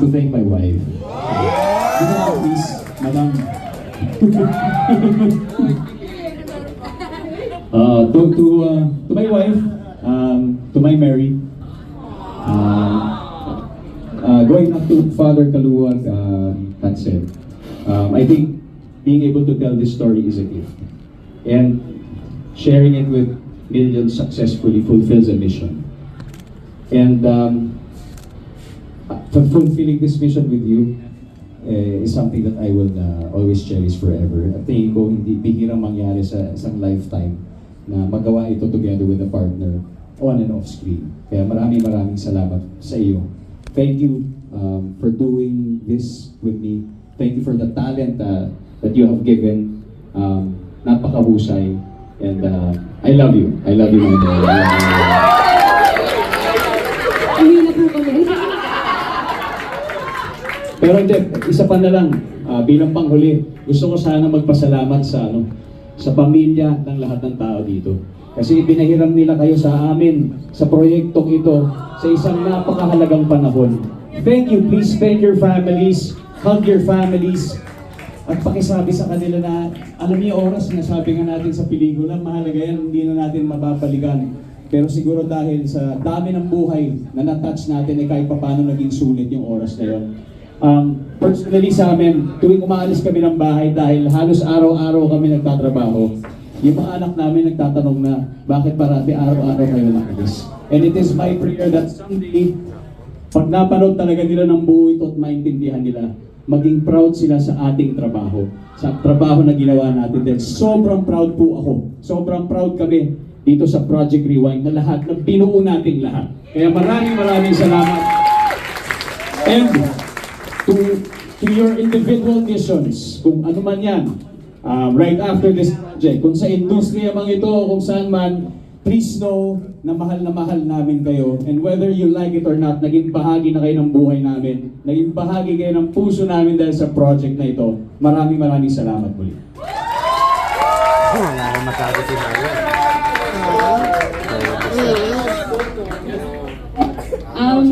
to thank my wife. Up, please, madam. uh, to to uh, to my wife, um, to my Mary, uh, uh, going up to Father Kaluwag uh, Tansel, um, I think being able to tell this story is a gift. And sharing it with millions successfully fulfills a mission. And um, fulfilling this mission with you eh, is something that I will uh, always cherish forever. At tingin ko, hindi bihirang mangyari sa isang lifetime na magawa ito together with a partner on and off screen. Kaya maraming maraming salamat sa iyo. Thank you um, for doing this with me. Thank you for the talent uh, that you have given. Um, napakahusay. And uh, I love you. I love you, my boy. I love you. Uwi na po kami. Pero hindi, isa pa na lang, ah, bilang panghuli, gusto ko sana magpasalamat sa ano, sa pamilya ng lahat ng tao dito. Kasi pinahiram nila kayo sa amin, sa proyektong ito, sa isang napakahalagang panahon. Thank you, please thank your families, hug your families, at pakisabi sa kanila na, alam niyo oras na sabi nga natin sa pelikula, mahalaga yan, hindi na natin mababalikan. Pero siguro dahil sa dami ng buhay na na-touch natin, ay kahit paano naging sulit yung oras na yun. Um, personally sa amin, tuwing umaalis kami ng bahay dahil halos araw-araw kami nagtatrabaho, yung mga anak namin nagtatanong na, bakit parati araw-araw kayo nakalis? And it is my prayer that someday, pag napanood talaga nila ng buo ito at maintindihan nila, maging proud sila sa ating trabaho, sa trabaho na ginawa natin. Dahil sobrang proud po ako, sobrang proud kami dito sa Project Rewind na lahat, na binuo nating lahat. Kaya maraming maraming salamat. And to, to your individual missions, kung ano man yan, uh, right after this project, kung sa industriya mang ito, kung saan man, please know na mahal na mahal namin kayo. And whether you like it or not, naging bahagi na kayo ng buhay namin. Naging bahagi kayo ng puso namin dahil sa project na ito. Maraming maraming salamat muli. Wala akong masabi si Mario. Um,